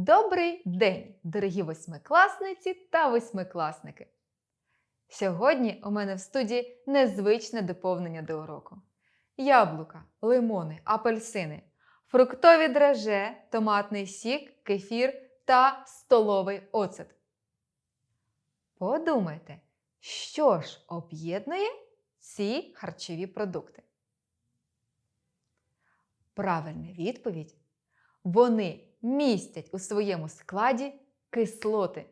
Добрий день, дорогі восьмикласниці та восьмикласники! Сьогодні у мене в студії незвичне доповнення до уроку: яблука, лимони, апельсини, фруктові драже, томатний сік, кефір та столовий оцет. Подумайте, що ж об'єднує ці харчові продукти? Правильна відповідь вони містять у своєму складі кислоти.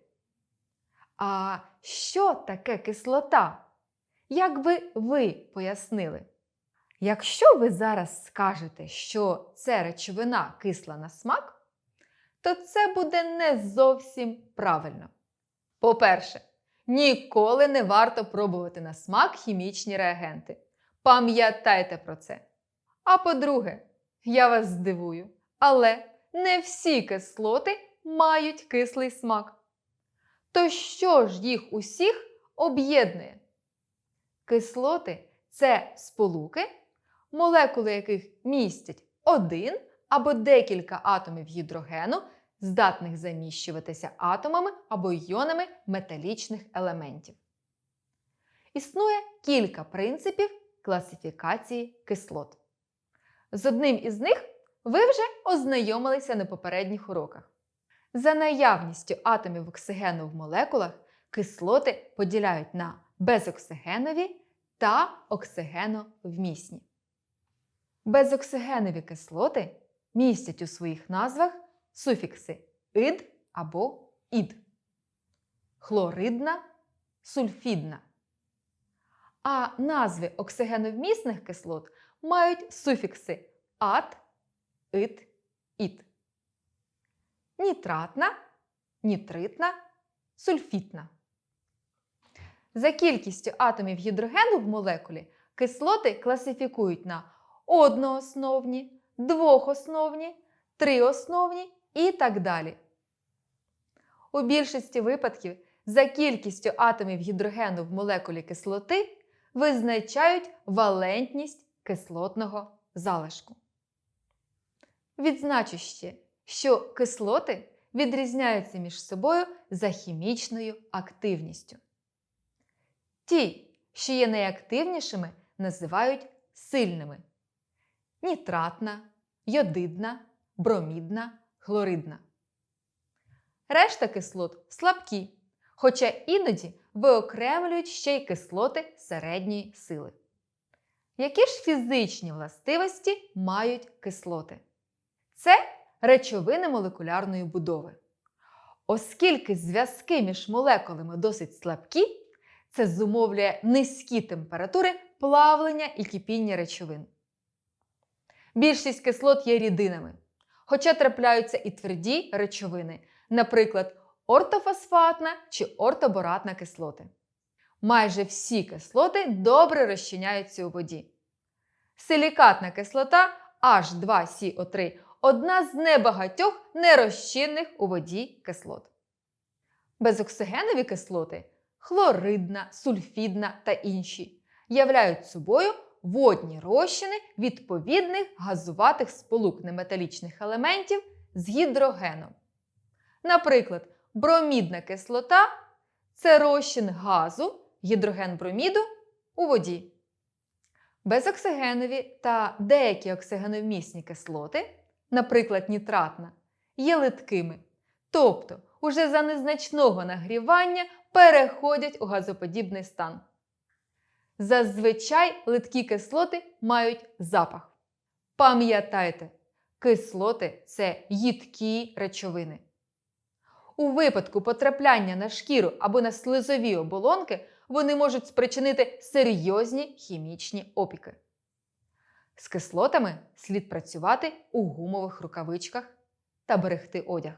А що таке кислота? Як би ви пояснили? Якщо ви зараз скажете, що це речовина кисла на смак, то це буде не зовсім правильно. По-перше, ніколи не варто пробувати на смак хімічні реагенти. Пам'ятайте про це. А по-друге, я вас здивую, але не всі кислоти мають кислий смак. То що ж їх усіх об'єднує? Кислоти це сполуки, молекули яких містять один або декілька атомів гідрогену, здатних заміщуватися атомами або іонами металічних елементів. Існує кілька принципів класифікації кислот. З одним із них ви вже ознайомилися на попередніх уроках. За наявністю атомів оксигену в молекулах кислоти поділяють на безоксигенові та оксигеновмісні. Безоксигенові кислоти містять у своїх назвах суфікси ид або ід, хлоридна, сульфідна. А назви оксигеновмісних кислот мають суфікси ат, ит, іт. Нітратна, нітритна, сульфітна. За кількістю атомів гідрогену в молекулі кислоти класифікують на одноосновні, двохосновні, триосновні і так далі. У більшості випадків за кількістю атомів гідрогену в молекулі кислоти визначають валентність кислотного залишку. Відзначу ще, що кислоти відрізняються між собою за хімічною активністю. Ті, що є найактивнішими, називають сильними: нітратна, йодидна, бромідна, хлоридна. Решта кислот слабкі, хоча іноді виокремлюють ще й кислоти середньої сили. Які ж фізичні властивості мають кислоти? Це речовини молекулярної будови. Оскільки зв'язки між молекулами досить слабкі, це зумовлює низькі температури плавлення і кипіння речовин. Більшість кислот є рідинами, хоча трапляються і тверді речовини, наприклад, ортофосфатна чи ортоборатна кислоти. Майже всі кислоти добре розчиняються у воді. Силікатна кислота H2CO3 одна з небагатьох нерозчинних у воді кислот. Безоксигенові кислоти хлоридна, сульфідна та інші являють собою водні розчини відповідних газуватих сполук неметалічних елементів з гідрогеном. Наприклад, бромідна кислота це розчин газу, гідроген броміду у воді. Безоксигенові та деякі оксигеновмісні кислоти, наприклад, нітратна, є литкими, тобто уже за незначного нагрівання переходять у газоподібний стан. Зазвичай литкі кислоти мають запах. Пам'ятайте, кислоти це їдкі речовини. У випадку потрапляння на шкіру або на слизові оболонки вони можуть спричинити серйозні хімічні опіки. З кислотами слід працювати у гумових рукавичках та берегти одяг.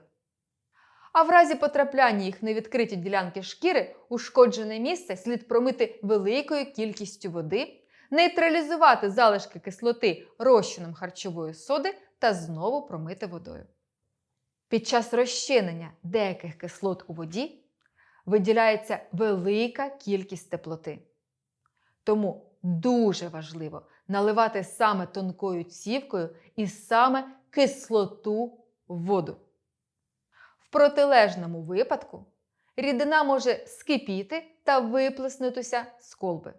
А в разі потрапляння їх на відкриті ділянки шкіри ушкоджене місце слід промити великою кількістю води, нейтралізувати залишки кислоти розчином харчової соди та знову промити водою. Під час розчинення деяких кислот у воді виділяється велика кількість теплоти. Тому дуже важливо наливати саме тонкою цівкою і саме кислоту воду. В протилежному випадку рідина може скипіти та виплеснутися з колби.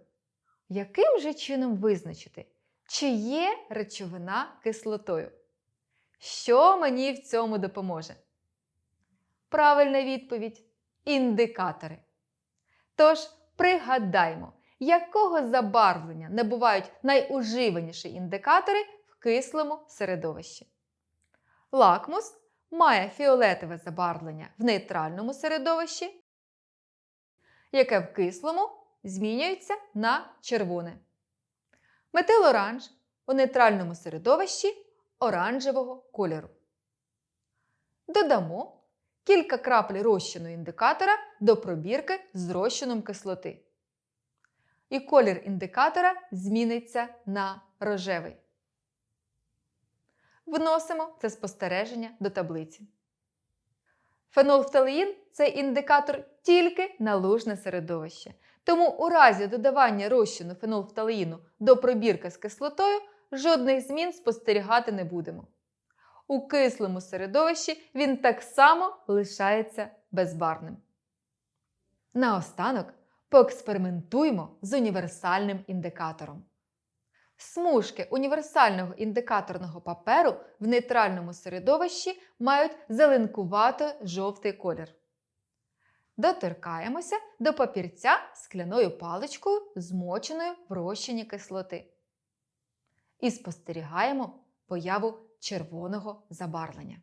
Яким же чином визначити, чи є речовина кислотою? Що мені в цьому допоможе? Правильна відповідь індикатори. Тож пригадаймо, якого забарвлення набувають найуживаніші індикатори в кислому середовищі. Лакмус має фіолетове забарвлення в нейтральному середовищі, яке в кислому змінюється на червоне. Метилоранж у нейтральному середовищі оранжевого кольору. Додамо кілька крапель розчину індикатора до пробірки з розчином кислоти. І колір індикатора зміниться на рожевий. Вносимо це спостереження до таблиці. Фенолфталеїн – це індикатор тільки на лужне середовище. Тому у разі додавання розчину фенолфталеїну до пробірки з кислотою жодних змін спостерігати не будемо. У кислому середовищі він так само лишається безбарвним. Наостанок поекспериментуємо з універсальним індикатором. Смужки універсального індикаторного паперу в нейтральному середовищі мають зеленкувато жовтий колір. Доторкаємося до папірця скляною паличкою, змоченою в розчині кислоти. І спостерігаємо появу червоного забарвлення.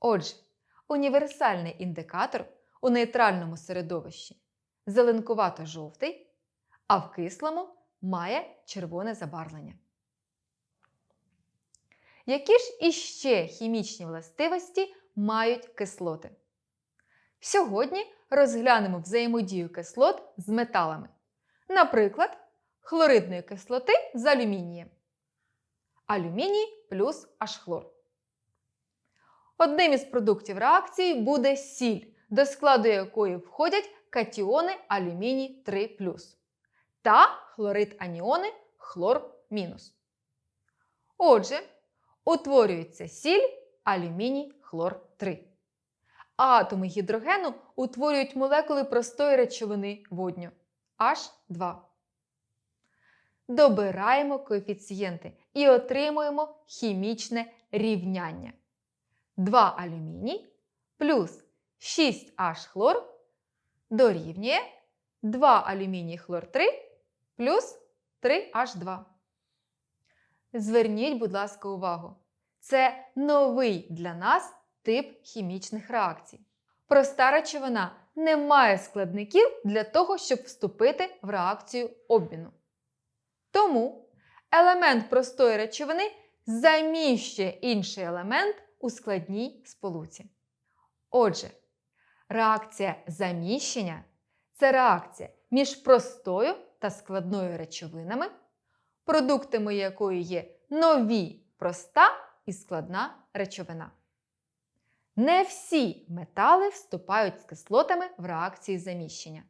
Отже, універсальний індикатор у нейтральному середовищі зеленкувато-жовтий, а в кислому має червоне забарвлення. Які ж іще хімічні властивості мають кислоти? Сьогодні розглянемо взаємодію кислот з металами. Наприклад, хлоридної кислоти з алюмінієм. Алюміній плюс H-хлор. Одним із продуктів реакції буде сіль, до складу якої входять катіони алюміній 3 та хлорид аніони хлор мінус. Отже, утворюється сіль алюміній хлор 3. Атоми гідрогену утворюють молекули простої речовини водню H2. Добираємо коефіцієнти і отримуємо хімічне рівняння. 2 алюміній плюс 6H хлор дорівнює 2 алюміній хлор 3 плюс 3H2. Зверніть, будь ласка, увагу. Це новий для нас тип хімічних реакцій. Проста речовина не має складників для того, щоб вступити в реакцію обміну. Тому елемент простої речовини заміщує інший елемент у складній сполуці. Отже, реакція заміщення це реакція між простою та складною речовинами, продуктами якої є нові проста і складна речовина. Не всі метали вступають з кислотами в реакції заміщення.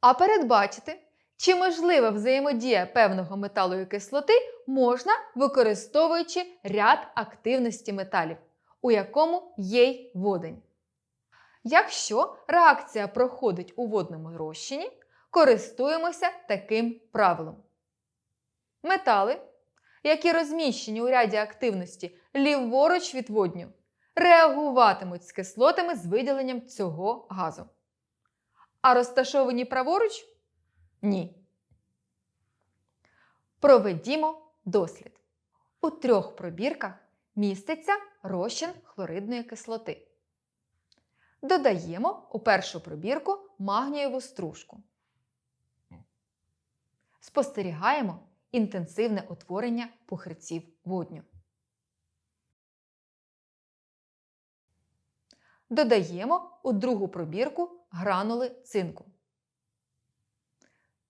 А передбачити, чи можлива взаємодія певного металу і кислоти можна, використовуючи ряд активності металів, у якому є й водень. Якщо реакція проходить у водному розчині, користуємося таким правилом. Метали, які розміщені у ряді активності ліворуч від водню, реагуватимуть з кислотами з виділенням цього газу. А розташовані праворуч ні. Проведімо дослід. У трьох пробірках міститься розчин хлоридної кислоти. Додаємо у першу пробірку магнієву стружку. Спостерігаємо інтенсивне утворення пухирців водню. Додаємо у другу пробірку гранули цинку.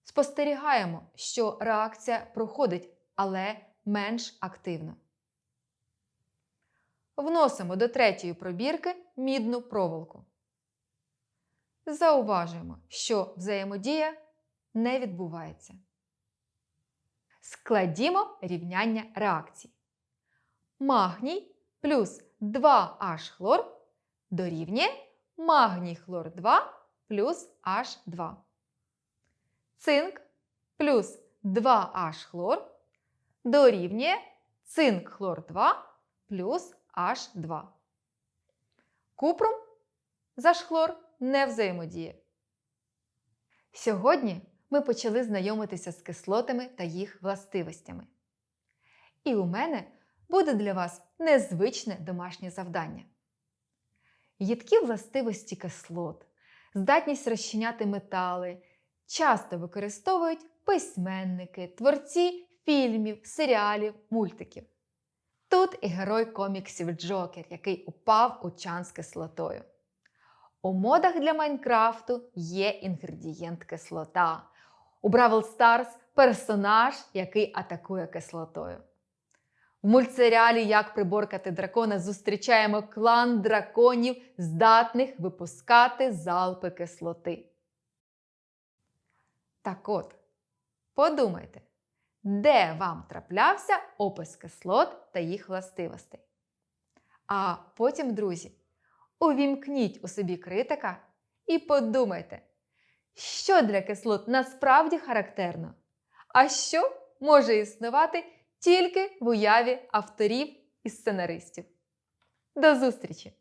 Спостерігаємо, що реакція проходить, але менш активно. Вносимо до третьої пробірки мідну проволоку. Зауважуємо, що взаємодія не відбувається. Складімо рівняння реакцій. Магній плюс 2H хлор дорівнює магній хлор 2 плюс H2. Цинк плюс 2H хлор дорівнює цинк хлор 2 плюс H2. Купрум за хлор не взаємодіє. Сьогодні ми почали знайомитися з кислотами та їх властивостями. І у мене буде для вас незвичне домашнє завдання. Їдкі властивості кислот, здатність розчиняти метали часто використовують письменники, творці фільмів, серіалів, мультиків. Тут і герой коміксів Джокер, який упав у чан з кислотою. У модах для Майнкрафту є інгредієнт кислота. У Бравл Старс персонаж, який атакує кислотою. В мультсеріалі Як приборкати дракона зустрічаємо клан драконів, здатних випускати залпи кислоти. Так от, подумайте, де вам траплявся опис кислот та їх властивостей. А потім, друзі, увімкніть у собі критика і подумайте, що для кислот насправді характерно, а що може існувати тільки в уяві авторів і сценаристів. До зустрічі!